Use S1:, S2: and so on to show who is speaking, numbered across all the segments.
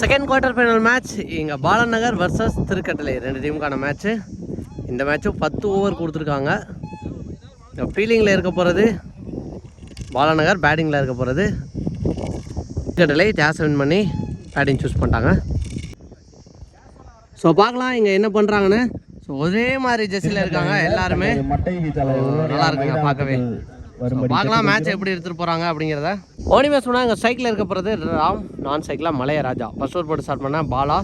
S1: Second quarter final match இங்கே பாலன் நகர் versus Thirukattalai. ரெண்டு டீமுக்கான match இந்த மேட்ச்சும் பத்து ஓவர் கொடுத்துருக்காங்க. ஃபீலிங்கில் இருக்க போகிறது பாலன் நகர் பேட்டிங்கில் இருக்க போகிறது திருக்கட்டளை டேஸ் வின் பண்ணி பேட்டிங் சூஸ் பண்ணிட்டாங்க. ஸோ பார்க்கலாம் இங்கே என்ன பண்ணுறாங்கன்னு ஸோ ஒரே மாதிரி ஜெர்சியில் இருக்காங்க எல்லாருமே. நல்லா இருக்குங்க பார்க்கவே. So, பார்க்கலாம் மேட்ச் எப்படி எடுத்துகிட்டு போகிறாங்க அப்படிங்கிறத. ஓனி மேட்ச் பண்ணால் எங்கள் சைக்கிளில் இருக்க போகிறது ராம் நான் சைக்கிளாக மலைய ராஜா. ஃபர்ஸ்ட் ஓவர் போட்டு ஸ்டார்ட் பண்ணேன் Bala.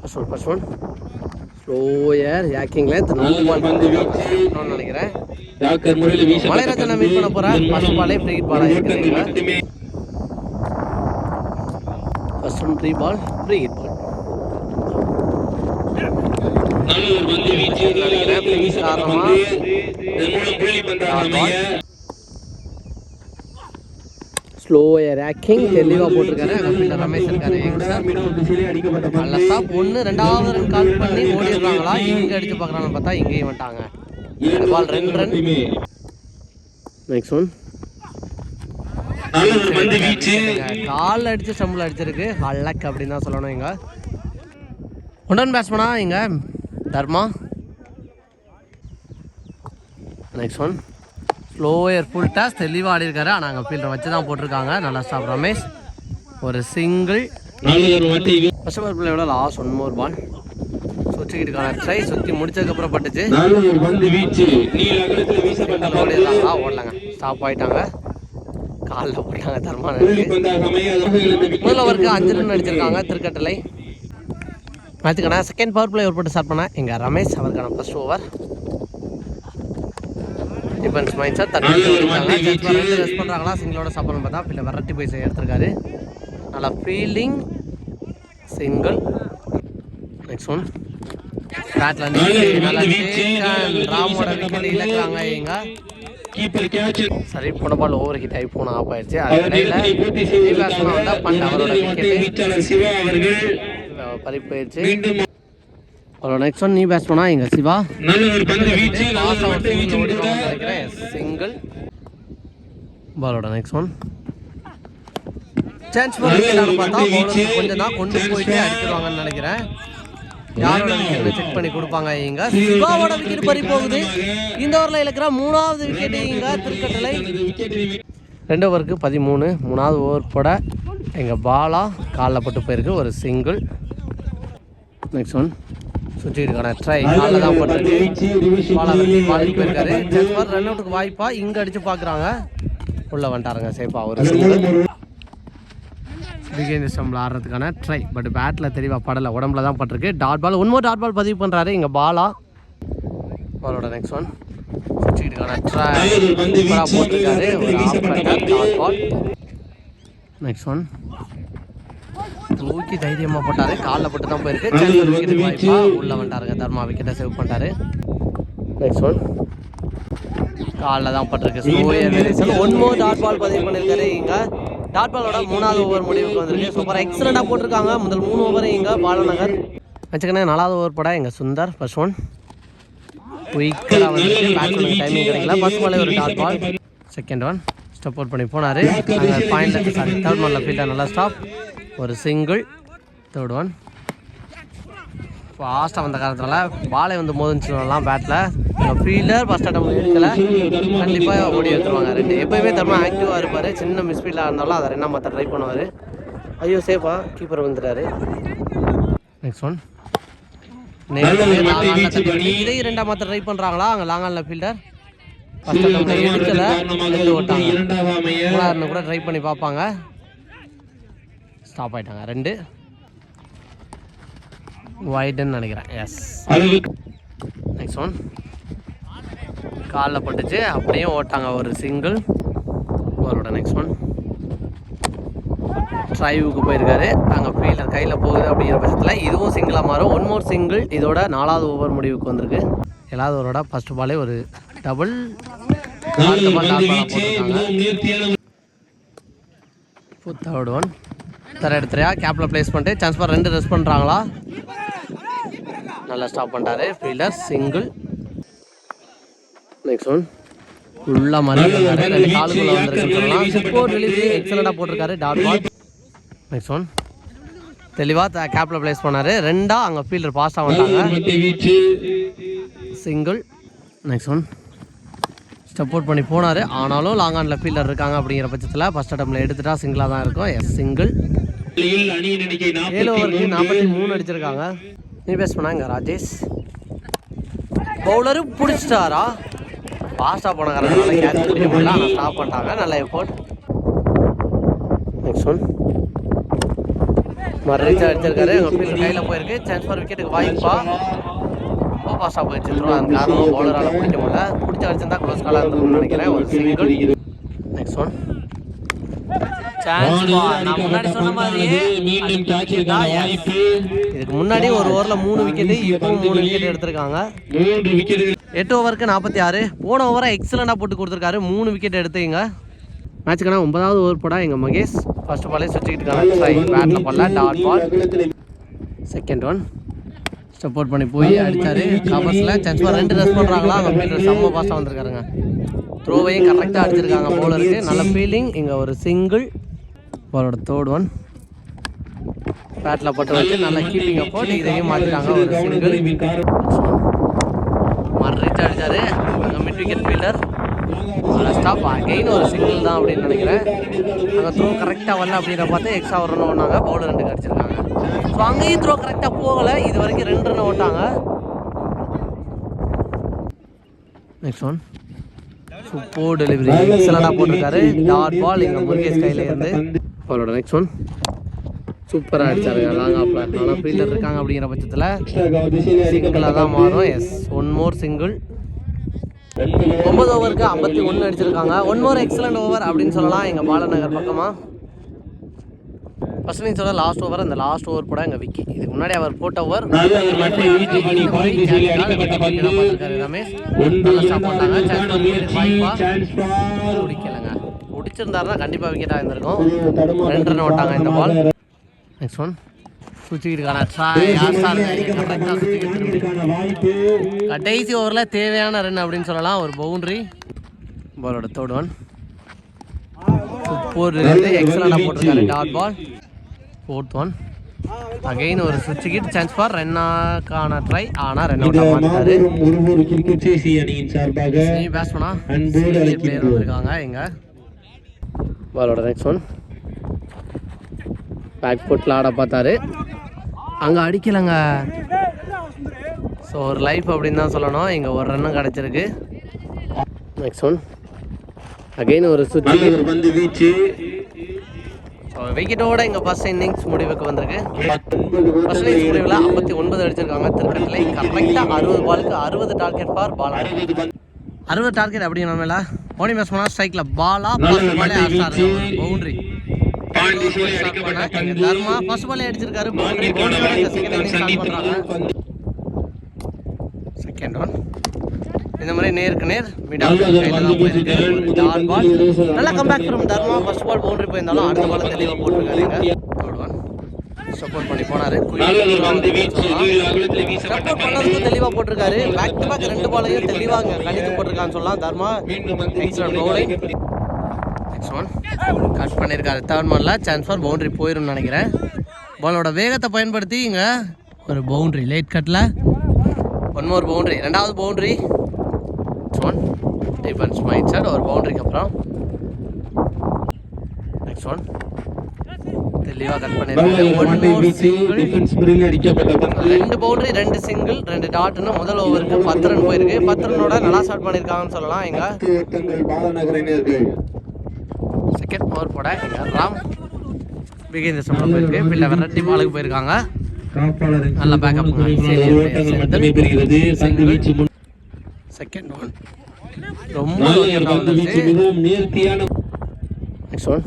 S1: First one first one slower yorking length நாலு பால் நினைக்கிறேன்.
S2: வீச
S1: மலையராஜா நான் மீட் பண்ண போகிறேன் ஃபர்ஸ்ட் பாலே ஃப்ரீ பாலாக இருக்குதுங்க
S2: மட்டுமே.
S1: First one free ball free hit ball
S2: நல்ல ஒரு பந்து வீச்சு
S1: நினைக்கிறேன் காரணமாக
S2: இதன் மூலம் புள்ளி பந்தாக அமைய
S1: ஸ்லோயர் யாக்கிங் தெளிவாக போட்டிருக்காரு ஃபீல்டர் ரமேஷ் இருக்காரு. நல்ல ஸ்டாப் ஒன்று ரெண்டாவது ரன் கால் பண்ணி ஓடிடுறாங்களா இங்கே அடிச்சு பார்க்குறாங்கன்னு பார்த்தா இங்கேயும் வந்துட்டாங்க.
S2: இரண்டு
S1: பால் ரெண்டு ரன்
S2: மட்டுமே.
S1: நெக்ஸ்ட் ஒன் காலில் அடிச்சு ஸ்டம்பில் அடிச்சிருக்கு. ஹல்லக் அப்படின்னு தான் சொல்லணும் இங்க. உடன் பேட்ஸ்மனா இங்க Dharma. Next one slower full toss தெளிவாக ஆடி இருக்காரு ஆனால் அங்கே ஃபீல்டர் வச்சு தான் போட்டிருக்காங்க. நல்லா ஸ்டாப் ரமேஷ். ஒரு சிங்கிள் ஃபர்ஸ்ட் ஓவர் பிள்ளையோட லாஸ்ட் ஒன் மோர் பால் சுற்றிக்கிட்டு ட்ரை சுற்றி முடிச்சதுக்கப்புறம் பட்டுச்சு. ஓடலாங்க. ஸ்டாப் ஆயிட்டாங்க. காலில் போட்டாங்க
S2: புள்ளி
S1: தர்மானுக்கு
S2: பந்தாக அமைய அதற்கு இழந்த wicket.
S1: முதல் ஓவருக்கு அஞ்சு ரன் அடிச்சிருக்காங்க Thirukattalai. Second power play over போட்டு ஸ்டார்ட் பண்ணேன் எங்கள் ரமேஷ் அவருக்கான first over defence mind sir தட்டி ரெஸ்ட் பண்ணுறாங்களா சிங்கிளோட சாப்பிடணும் பார்த்தா பிள்ளை விரட்டி போய் எடுத்திருக்காரு. நல்லா ஃபீல்டிங் சிங்கிள் நெக்ஸ்ட் ஒன் பேட்ல. ராமோட விக்கெட் இழக்கிறாங்க இங்க சரி போன பால் ஓவர் ஹிட் ஆகி போன ஆஃப் ஆயிடுச்சு. அது
S2: அவர்
S1: இடையில
S2: நேரத்தை பூர்த்தி
S1: பேட்ஸ்மேன் வந்தா பண்ட் அவரோட
S2: மட்டை
S1: விக்கெட்டு
S2: வீச்சாளர் சிவா அவர்கள்
S1: பறி போயிடுச்சு
S2: மீண்டும்
S1: அவரோட நெக்ஸ்ட் ஒன் நீ பேட்ஸ்மனா இங்க சிவா சிங்கிள் பாலோட நெக்ஸ்ட் ஒன் சான்ஸ் பார்த்தா கொஞ்சம் தான் கொண்டு போயிட்டு அடிச்சிருவாங்கன்னு நினைக்கிறேன். யாரோட விக்கெட் செக் பண்ணி கொடுப்பாங்க இங்க சிவாவோட விக்கெட் பறி போகுது. இந்த ஓவரில் இழக்கிற மூணாவது விக்கெட் இங்க திருக்கட்டளை. ரெண்டு ஓவருக்கு பதிமூணு. மூணாவது ஓவர் போட எங்கள் பாலா காலில் பட்டு போயிருக்கு ஒரு சிங்கிள் நெக்ஸ்ட் ஒன் சுற்றிட்டு ட்ரை காலில் தான் பட்டிருக்கு பாலா வெட்டி பாலுக்கு போயிருக்காரு. ரன் அவுட்டுக்கு வாய்ப்பா. இங்கே அடிச்சு பார்க்குறாங்க உள்ள வந்துட்டாருங்க சேஃபா ஒரு பிகேன் ஸ்டம்பில் ஆடுறதுக்கான ட்ரை பட் பேட்டில் தெளிவாக படலை. உடம்புல தான் பட்டிருக்கு. Dot ball one dot ball பதிவு பண்ணுறாரு இங்கே பாலா. பாலோட நெக்ஸ்ட் ஒன் சுற்றிட்டுக்கான ட்ரை போட்டிருக்காரு. ஒரு off. Dot ball next one தூக்கி தைரியமாக போட்டாரு. காலில் போட்டு தான் போயிருக்கு. உள்ள வந்துட்டாருங்க. தர்மா விக்கெட்டை சேவ் பண்ணிட்டாரு. நெக்ஸ்ட் ஒன் காலில் தான் பட்டிருக்கு. ஒன் மோர் டாட் பால் பதிவு பண்ணியிருக்காரு இங்க. டாட் பாலோட மூணாவது ஓவர் முடிவுக்கு வந்திருக்கு. சூப்பர் எக்ஸலண்டாக போட்டிருக்காங்க. முதல் மூணு ஓவர் இங்க பாலநகர். வச்சுக்கண்ணே நாலாவது ஓவர் போட எங்க சுந்தர் ஃபர்ஸ்ட் ஒன் குயிக்கராக வந்து பேட்ஸ்மேனுக்கு டைமிங் கிடைக்கல. ஃபர்ஸ்ட் பாலே ஒரு dot ball second one step out பண்ணி போனார். Point sorry. தேர்ட் பாலில் ஃபீல்டர் நல்லா ஸ்டாப் ஒரு சிங்கிள் தேர்ட் ஒன் ஃபாஸ்ட்டாக வந்த காரணத்தினால பாலை வந்து மோதிச்சுலாம் பேட்டில் ஃபீல்டர் ஃபஸ்ட் அட்டம் எடுக்கல. கண்டிப்பாக ஓடி எடுத்துருவாங்க. ரெண்டு எப்பயுமே தர்மா ஆக்டிவாக இருப்பார். சின்ன மிஸ்ஃபீல்டாக இருந்தாலும் அதை ரெண்டாம் மற்ற ட்ரை பண்ணுவார். ஐயோ சேஃபா கீப்பர் வந்துட்டாரு நெக்ஸ்ட் ஒன் இதையும் ரெண்டாம் மற்ற ட்ரை பண்ணுறாங்களா அங்கே லாங்காலில் ஃபீல்டர் ஃபஸ்ட் எடுக்கல. ரெண்டு ஓட்டாங்க. கூட ட்ரை பண்ணி பார்ப்பாங்க. ஸ்டாப் ஆயிட்டாங்க. ரெண்டு. வைடுன்னு நினைக்கிறேன். எஸ் நெக்ஸ்ட் ஒன் காலில் பட்டுச்சு. அப்படியே ஓட்டாங்க. ஒரு சிங்கிள் அவரோட நெக்ஸ்ட் ஒன் ட்ரைவுக்கு போயிருக்காரு. அங்கே ஃபீல்டர் கையில் போகுது அப்படிங்கிற பட்சத்தில் இதுவும் சிங்கிளாக மாறும். ஒன் மோர் சிங்கிள் இதோட நாலாவது ஓவர் முடிவுக்கு வந்திருக்கு. ஏழாவது ஓவரோட ஃபஸ்ட் பாலே ஒரு டபுள்
S2: ஃபோர்த்
S1: தேர்ட் ஒன் தர எடுத்துறியா கேப்பில் ப்ளேஸ் பண்ணிட்டு சான்ஸ் ஃபார் ரெண்டு ரெஸ்ட் பண்ணுறாங்களா நல்லா ஸ்டாப் பண்ணிட்டாரு. ஃபீல்டர் சிங்கிள் நெக்ஸ்ட் ஒன் ஃபுல்லாக மாதிரி இருக்காரு ரெண்டு காலுக்குள்ள வந்திருக்குன்னு சொல்லலாம் சூப்பர் ரிலீஃப் எக்ஸலண்டாக போட்டிருக்காரு டாட் பால் நெக்ஸ்ட் ஒன் தெளிவாக கேப்பில் ப்ளேஸ் பண்ணார். ரெண்டா அங்கே ஃபீல்டர் பாஸ் ஆகிட்டாங்க
S2: பந்து வீச்சு.
S1: சிங்கிள் நெக்ஸ்ட் ஒன் அவுட் பண்ணி போனார். ஆனாலும் லாங் ஆனில் ஃபீல்டர் இருக்காங்க அப்படிங்கிற பட்சத்தில் ஃபஸ்ட் அட்டம்ல எடுத்துட்டா சிங்கிளாக தான் இருக்கும். எஸ் சிங்கிள் ஏழு
S2: நாற்பத்தி
S1: ஓவருக்கு நாற்பத்தி மூணு அடிச்சிருக்காங்க. நீ பேஸ் பண்ணாங்க ராஜேஷ். பவுலரு பிடிச்சிட்டாரா? ஃபாஸ்ட்டாக போன காரணத்தால கேட்ச் பிடிக்க முடியல. ஆனால் ஸ்டாப் பண்ணிட்டாங்க. நல்ல எஃபோர்ட் நெக்ஸ்ட் ஒன் மறுரீச்சா அடிச்சிருக்காரு. எங்கள் ஃபீல்டர் கையில் போயிருக்கு. சான்ஸ் ஃபார் விக்கெட்டுக்கு வாய்ப்பா. ரொம்ப ஃபாஸ்ட்டாக போயிடுச்சு. த்ரோ அந்த காரணமாக பவுலரால் பிடிக்க முடியல. பிடிச்சி அடிச்சிருந்தா க்ளோஸ் காலாக இருந்திருக்கும்னு நினைக்கிறேன். ஒரு சிங்கிள் நெக்ஸ்ட் ஒன் சான்ஸ் நான் முன்னாடி சொன்ன மாதிரியே
S2: மீண்டும் கேட்சிருக்கான வாய்ப்பு
S1: இதுக்கு முன்னாடி ஒரு ஓவரில் மூணு விக்கெட்டு இப்போ மூணு விக்கெட் எடுத்திருக்காங்க. எட்டு ஓவருக்கு நாற்பத்தி ஆறு. போன ஓவரை எக்ஸலண்டாக போட்டு கொடுத்துருக்காரு. மூணு விக்கெட் எடுத்தீங்க. மேட்சுக்கான ஒன்பதாவது ஓவர் போட எங்கள் மகேஷ். ஃபர்ஸ்ட் பாலே சுற்றிக்கிட்டு ட்ரை பேட்டில் பண்ணல dot ball second one out பண்ணி போய் அடிச்சாரு. கவர்ஸில் சான்ஸ் ஃபார் ரெண்டு ரஸ் பண்ணுறாங்களா ஃபீல்டர் செம்ம பாஸ்ட்டாக வந்திருக்காருங்க. த்ரோவையும் கரெக்டாக அடிச்சிருக்காங்க. பவுலருக்கு நல்ல ஃபீலிங் இங்கே ஒரு சிங்கிள் பாலோட தேர்ட் ஒன் பேட்டில் போட்டு வச்சு நல்ல கீப்பிங்கை போட்டு இதையும் மாற்றிட்டாங்க ஒரு சிங்கிள் மறுரீச் அடிச்சாரு. அங்கே மிட் விக்கெட் ஃபீல்டர் அதில் ஸ்டாப் அகைன் ஒரு சிங்கிள் தான் அப்படின்னு நினைக்கிறேன். அங்கே த்ரோ கரெக்டாக வரல அப்படின்ற பார்த்து எக்ஸ்ட்ரா ஒரு ரன் ஓடினாங்க பவுலர் ரெண்டு அடிச்சிருக்காங்க ஸோ அங்கேயும் த்ரோ கரெக்டாக போகலை. இது வரைக்கும் ரெண்டு ரன் ஓட்டாங்க. நெக்ஸ்ட் ஒன் சூப்பர் டெலிவரி எக்ஸலண்டாக போட்டிருக்காரு. டாட் பால் இங்கே முருகேஷ் கையில் இருந்து. அவரோட நெக்ஸ்ட் ஒன் சூப்பராக அடிச்சாரு லாங் ஆஃப்ல ஆனால் ஃபீல்டர் இருக்காங்க அப்படிங்கிற பட்சத்தில் சிங்கிளாக தான் மாறும் எஸ் ஒன் மோர் சிங்கிள் ஒன்பது ஓவருக்கு ஐம்பத்தி ஒன்று அடிச்சிருக்காங்க ஒன் மோர் எக்ஸலண்ட் ஓவர் அப்படின்னு சொல்லலாம் எங்கள் பாலநகர் பக்கமாக ஃபர்ஸ்ட் நீங்கள் சொல்ல லாஸ்ட் ஓவர் அந்த லாஸ்ட் ஓவர் கூட எங்கள் விக்கி இதுக்கு முன்னாடி அவர் போட்ட ஓவர்
S2: நல்ல ஒரு மட்டை வீச்சு
S1: ரமேஷ் பிடிச்சிருந்தாருன்னா கண்டிப்பாக விக்கெட்டாக இருந்திருக்கும் ரெண்டு ரன் ஓட்டாங்க இந்த பால் நெக்ஸ்ட் ஒன் கடைசி ஓவரில் தேவையான ரன் அப்படின்னு சொல்லலாம். ஒரு பவுண்டரி பாலோட தேர்ட் ஒன் சூப்பர் எக்ஸலண்டாக போட்டிருக்காரு dot ball fourth one again ஒரு சுவிட்ச் கிட் சான்ஸ் ஃபார் ரன்னாக்கான ட்ரை ஆனால் ரன் அவுட்
S2: கிரிக்கெட் அணியின் சார்பாக
S1: பேட்ஸ்மனா
S2: அன்போடு
S1: பிளேயர். வந்திருக்காங்க எங்க பாலோட நெக்ஸ்ட் ஒன் பேக் ஃபுட்டில் ஆட பார்த்தாரு. அங்கே அடிக்கலைங்க. ஸோ ஒரு லைஃப் அப்படின்னு தான் சொல்லணும். இங்கே ஒரு ரன்னும் கிடச்சிருக்கு. நெக்ஸ்ட் ஒன் அகைன் ஒரு சுற்றி.
S2: பந்து வீச்சு.
S1: ஸோ விக்கெட்டோட இங்கே ஃபர்ஸ்ட் இன்னிங்ஸ் முடிவுக்கு வந்திருக்கு. ஃபர்ஸ்ட் இன்னிங்ஸ் முடிவில் ஐம்பத்தி ஒன்பது அடிச்சிருக்காங்க திருக்கட்டில் கரெக்டாக அறுபது பாலுக்கு அறுபது டார்கெட் ஃபார் பால்
S2: அறுபது
S1: டார்கெட் அப்படி நம்மள ஓனி பேட்ஸ்மனா ஸ்ட்ரைக்ல பாலா ஃபர்ஸ்ட் பாலே
S2: வீச்சு.
S1: பவுண்டரி. தர்மா ஃபர்ஸ்ட் பாலே அடிச்சிருக்காரு. பவுண்டரி செகண்ட் இன்னிங்ஸ் ஸ்டார்ட் பண்றாங்க செகண்ட் ஒன் இந்த மாதிரி நேருக்கு நேர் மிட்
S2: முதல்
S1: டாட் பால். நல்ல comeback from Dharma. First ball boundary போயிருந்தாலும் அடுத்த பால் தெளிவாக போட்டிருக்காருங்க. தேர்ட் ஒன் சப்போர்ட் பண்ணி போனாரு. சப்போர்ட் பண்ணதுக்கும் தெளிவாக போட்டிருக்காரு. பேக் டு பேக் ரெண்டு பாலையும் தெளிவாக கணித்து போட்டிருக்கான்னு சொல்லலாம். தர்மா
S2: மீண்டும் பந்து
S1: excellent bowling next one cut பண்ணியிருக்காரு தேர்ட் மாலில் சான்ஸ் ஃபார் பவுண்டரி போயிரும்னு நினைக்கிறேன். பாலோட வேகத்தை பயன்படுத்தி இங்கே ஒரு பவுண்டரி லேட் கட்டில் ஒன் மோர் பவுண்டரி ரெண்டாவது boundary one defence mind set ஒரு பவுண்டரிக்கு அப்புறம். நெக்ஸ்ட் ஒன் தெளிவாக கட்
S2: பந்து
S1: ரெண்டு பவுண்டரி ரெண்டு சிங்கிள் ரெண்டு டாட்னு முதல் ஓவருக்கு பத்து ரன் போயிருக்கு. பத்து ரனோட நல்லா ஸ்டார்ட் பண்ணியிருக்காங்கன்னு சொல்லலாம் எங்க செகண்ட் ஓவர் போட எங்க ராம். விகேந்திர சம்பளம் போயிருக்கு. பிள்ளை வெரைட்டி பாலுக்கு போயிருக்காங்க. நல்ல செகண்ட் ஒன் ரொம்ப நெக்ஸ்ட் ஒன்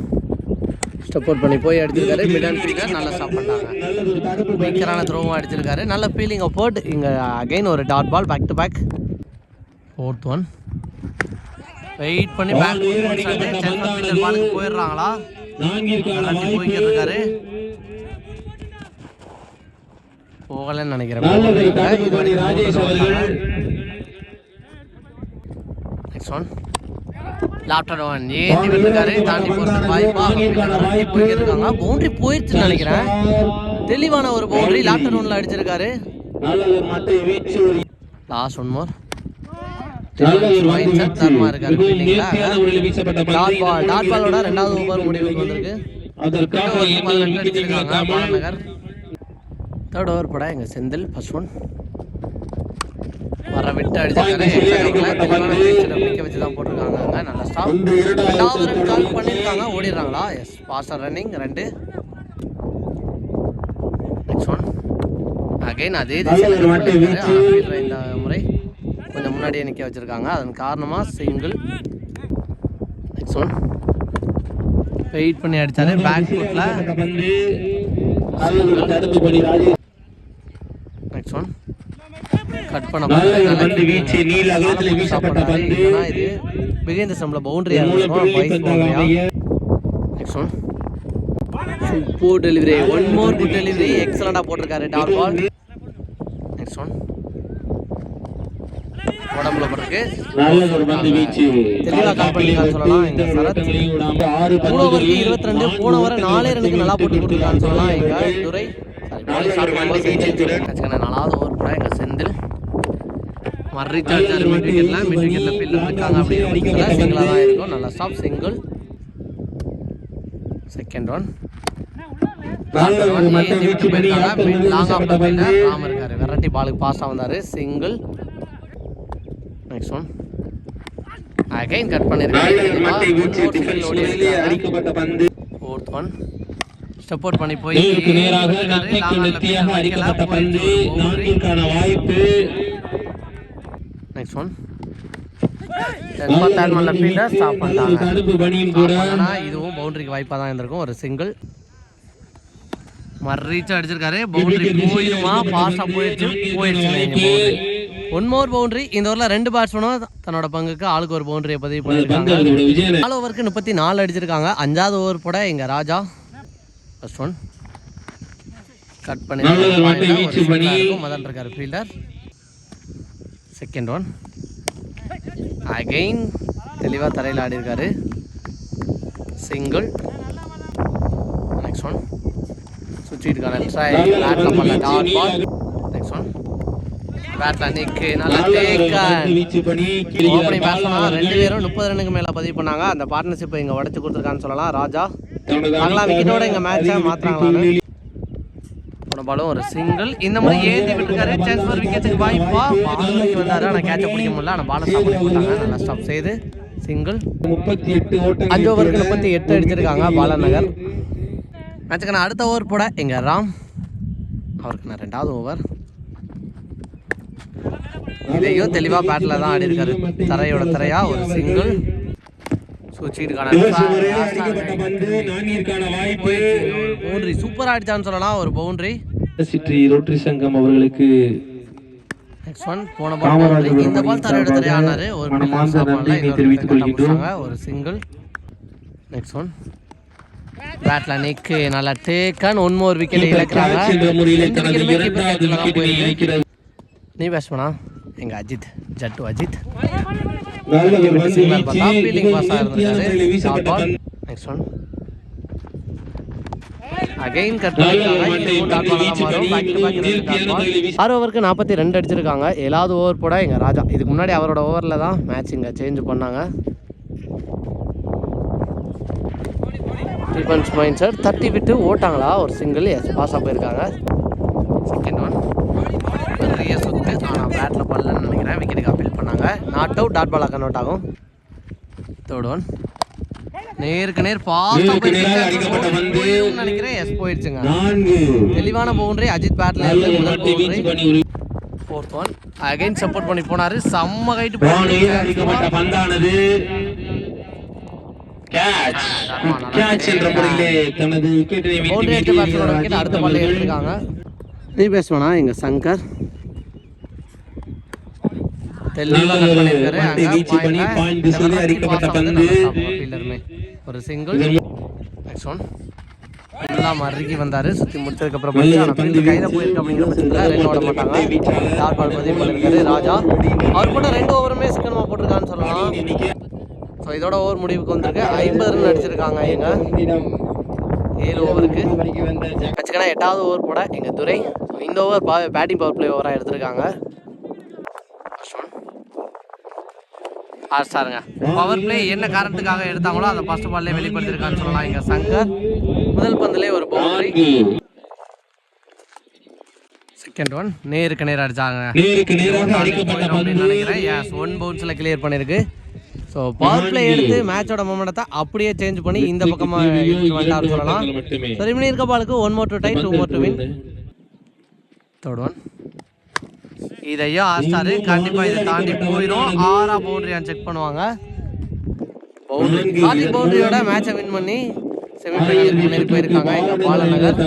S1: அவுட் பண்ணி போய் அடிச்சிருக்காரு மிட் அண்ட் ஃபீல்டர் நல்லா ஸ்டாப்
S2: தடுப்பு
S1: பயங்கரான த்ரோவும் அடிச்சிருக்காரு. நல்ல ஃபீலிங் போட் இங்கே அகைன் ஒரு dot ball back to back fourth one wait பண்ணி பேக் பாலுக்கு போயிடுறாங்களா? போய்க்கிட்டு இருக்காரு. போகலன்னு நினைக்கிறேன். நெக்ஸ்ட் ஒன் லாப்டர் ஒன் ஏற்றி விட்டுருக்காரு தாண்டி போயிருக்காங்க. பவுண்டரி போயிடுச்சுன்னு நினைக்கிறேன். தெளிவான ஒரு பவுண்டரி லாப்டர் ஒன்ல அடிச்சிருக்காரு. லாஸ்ட் ஒன் மோர் ரெண்டாவது ஓவர் முடிவுக்கு வந்திருக்கு. தேர்ட் ஓவர் பட எங்க செந்தில் ஃபர்ஸ்ட் ஒன் வர விட்டு அடிச்சிருக்காரு வச்சு தான் போட்டிருக்காங்க. நல்ல ஸ்டாப்
S2: ஒன்று இரண்டாவது
S1: ரெண்டாவது ரன் கால் பண்ணியிருக்காங்க ஓடிடுறாங்களா? எஸ் பாஸ்டர் ரன்னிங் ரெண்டு. நெக்ஸ்ட் ஒன் அகைன் அதே திசையில்
S2: நல்ல.
S1: இந்த முறை கொஞ்சம் முன்னாடியே நிற்க வச்சிருக்காங்க. அதன் காரணமாக சிங்கிள் நெக்ஸ்ட் ஒன் வெயிட் பண்ணி அடிச்சாரு பேக் ஃபுட்டில்
S2: வீசப்பட்ட பந்து நல்ல ஒரு தடுப்பு பணி ராஜேஷ்
S1: நெக்ஸ்ட் ஒன் கட் பண்ண
S2: பந்து வீச்சு நீல அகலத்தில் வீசப்பட்ட பந்து.
S1: இது பிகைந்த ஸ்டம்பில் பவுண்டரி இருக்கும் வைஸ் பவுண்டரியா next one super delivery one more good delivery எக்ஸலண்டாக போட்டிருக்காரு டாட் பால் நெக்ஸ்ட் ஒன் உடம்புல போட்டிருக்கு.
S2: நல்ல ஒரு பந்து வீச்சு.
S1: தெளிவா கால் பண்ணிருக்கான்னு சொல்லலாம். இந்த சரத்
S2: ஆறு
S1: மூணு ஓவருக்கு இருபத்தி ரெண்டு போன வர நாலே ரனுக்கு நல்லா போட்டி கொடுத்துருக்கான்னு சொல்லலாம். எங்க துரை? கட்சிக்கான நாலாவது ஓவர் கூட எங்க செந்தில் மர்ரி சார்ஜர் மிட் விக்கெட்ல மிட் விக்கெட்ல ஃபீல்டர் இருக்காங்க அப்படிங்கிற சிங்கிளா தான் இருக்கும். நல்லா stop single second one variety பாலுக்கு பாஸ் வந்தாரு. Single next one again cut
S2: பந்து.
S1: ஃபோர்த் ஒன் ஸ்டெப் அவுட் பண்ணி போய்
S2: நேராக நான்கிற்கான வாய்ப்பு.
S1: நெக்ஸ்ட் ஒன் எண்பத்தாறு மல்ல ஃபீல்டர் ஸ்டாப் பண்ணிட்டாங்க இதுவும் பவுண்டரிக்கு வாய்ப்பாக தான் இருந்திருக்கும். ஒரு சிங்கிள் மர்ரீச் அடிச்சிருக்காரு. பவுண்டரி போயிருமா? ஃபாஸ்டா போயிடுச்சு போயிடுச்சு ஒன் மோர் பவுண்டரி இந்த ஓவரில் ரெண்டு பேட்ஸ்மேனும் தன்னோட பங்குக்கு ஆளுக்கு ஒரு பவுண்டரியை பதிவு பண்ணியிருக்காங்க நாலு ஓவருக்கு முப்பத்தி நாலு அடிச்சிருக்காங்க. அஞ்சாவது ஓவர் போட எங்க ராஜா. ஃபர்ஸ்ட் ஒன் கட் பண்ணி. மதன் இருக்காரு ஃபீல்டர் செகண்ட் ஒன் அகைன் தெளிவாக தரையில் ஆடி இருக்காரு சிங்கிள் நெக்ஸ்ட் ஒன் சுற்றிட்டுக்கான ட்ரை பேட்டில் பண்ணல டாட் பால் நெக்ஸ்ட் ஒன் பேட்டில் நிற்கு நல்லா ஓப்பனிங் பேட்ஸ்மேன் ரெண்டு பேரும் முப்பது ரன்னுக்கு மேல பதிவு பண்ணாங்க. அந்த பார்ட்னர்ஷிப் இங்க உடைச்சு கொடுத்துருக்கான்னு சொல்லலாம். ராஜா. பார்க்கலாம் விக்கெட்டோட எங்க மேட்சை போன பாலும் ஒரு சிங்கிள் இந்த மாதிரி ஏந்தி விட்டுருக்காரு. சான்ஸ் ஃபார் விக்கெட்டுக்கு வாய்ப்பா. பாலுக்கு வந்தாரு. ஆனா கேட்ச பிடிக்க முடியல. ஆனா பால ஸ்டாப் பண்ணி போட்டாங்க நல்லா ஸ்டாப் செய்து. சிங்கிள்
S2: முப்பத்தி எட்டு
S1: அஞ்சு ஓவருக்கு முப்பத்தி எட்டு அடிச்சிருக்காங்க பாலநகர். மேட்சுக்கு நான் அடுத்த ஓவர் போட எங்க ராம்? அவருக்கு நான் ரெண்டாவது ஓவர் இதையும் தெளிவா பேட்ல தான் ஆடி இருக்காரு தரையோட தரையா ஒரு சிங்கிள் சூச்சிருக்கான
S2: ரிவர்ஸ் முறையில் அடிக்கப்பட்ட பந்து நான்கிற்கான வாய்ப்பு.
S1: பவுண்டரி சூப்பரா அடிச்சான்னு சொல்லலாம். ஒரு பவுண்டரி
S2: சிற்றி ரோட்டரி சங்கம் அவர்களுக்கு
S1: நெக்ஸ்ட் ஒன்
S2: தெரிவித்துக் கொள்கின்றோம்.
S1: ஒரு சிங்கிள் நெக்ஸ்ட் ஒன் பேட்ல நிக்கு நல்லா டேக்கன் ஒன் மோர் விக்கெட் இழக்கிறாங்க. நீ பேட்ஸ்மேனா எங்க அஜித் ஜட்டு அஜித்.
S2: நல்ல ஒரு பந்து
S1: சிங்கிள்
S2: வீச்சு
S1: பார்த்தா ஃபீல்டிங் பாஸ்
S2: மிகவும் நேர்த்தியான முறையில் வீசப்பட்ட
S1: ஆயிருந்தாரு
S2: பந்து
S1: நெக்ஸ்ட் ஒன் அகைன் கட் ஆறு ஓவருக்கு நாற்பத்தி ரெண்டு அடிச்சிருக்காங்க. ஏழாவது ஓவர் போட எங்கள் ராஜா. இதுக்கு முன்னாடி அவரோட ஓவரில் தான் மேட்ச் இங்கே சேஞ்ச் பண்ணாங்க. டிஃபென்ஸ் மைண்ட் சார் தட்டி விட்டு ஓட்டாங்களா? ஒரு சிங்கிள் எஸ் பாஸாக போயிருக்காங்க. செகண்ட் ஒன் பெரிய சுத்து ஆனால் பேட்டில் பண்ணலன்னு நினைக்கிறேன். விக்கெட்டுக்கு அப்பீல் பண்ணாங்க. நாட் அவுட் டாட் பாலாக கன்வெர்ட் ஆகும். தேர்ட் ஒன் நேருக்கு நேர்
S2: பந்து.
S1: போயிருச்சு நினைக்கிறேன். எஸ் போயிடுச்சுங்க.
S2: நான்கு.
S1: தெளிவான பவுண்டரி அஜித் பேட்ல இருந்து முதல் boundary fourth one again support பண்ணி போனாரு. செம்ம கைட்டு
S2: அடிக்கப்பட்ட பந்தானது.
S1: அடுத்த பால்ல எடுத்திருக்காங்க. நீ பேசுவானா எங்க சங்கர். தெளிவா
S2: நல்ல
S1: கட்
S2: ஒரு
S1: சிங்கிள் நெக்ஸ்ட் ஒன் நல்லா மறுக்கி வந்தாரு. சுத்தி முடிச்சதுக்கு அப்புறம்
S2: நல்ல
S1: போயிட்டு
S2: ஒரு
S1: ஆனா
S2: பந்து
S1: field கையில. போயிருக்கு அப்படிங்கிற பட்சத்துல ரெண்டு ஓட
S2: மட்டை
S1: மாட்டாங்க. டாட் பால் பதிவு பண்ணிருக்காரு ராஜா. அவர் கூட ரெண்டு ஓவருமே சிக்கனமா போட்டிருக்கான்னு சொல்லலாம். ஸோ இதோட ஓவர் முடிவுக்கு வந்திருக்கு. ஐம்பது ரன் அடிச்சிருக்காங்க எங்க ஏழு ஓவருக்கு. வச்சுக்கனா எட்டாவது ஓவர் போட எங்கள் துரை. ஸோ இந்த ஓவர் பா பேட்டிங் பவர் பிளே ஓவராக எடுத்திருக்காங்க. ஆஸ்டாருங்க பவர் பிளே என்ன காரணத்துக்காக எடுத்தாங்களோ அதை ஃபர்ஸ்ட் பால்லே வெளிப்படுத்திருக்கான்னு சொல்லலாம். இங்கே சங்கர் முதல் பந்திலே ஒரு பவுண்டரி செகண்ட் ஒன் நேருக்கு நேர் அடிச்சாங்க. நினைக்கிறேன். எஸ் ஒன் பவுன்ஸில் கிளியர் பண்ணியிருக்கு. ஸோ பவர் பிளே எடுத்து மேட்சோட மொமெண்டத்தை அப்படியே சேஞ்ச் பண்ணி இந்த பக்கமாக வந்தாருன்னு சொல்லலாம். ஸோ ரிமினி இருக்க பாலுக்கு one more to tie two more to win third one இதையும் ஆஸ்டாரு கண்டிப்பா இதை தாண்டி போயிடும் ஆறா பவுண்டரியான்னு செக் பண்ணுவாங்க பவுண்டரி பவுண்டரியோட மேட்சை வின் பண்ணி செமிஃபைனல் முன்னேறி போயிருக்காங்க எங்க பாலநகர்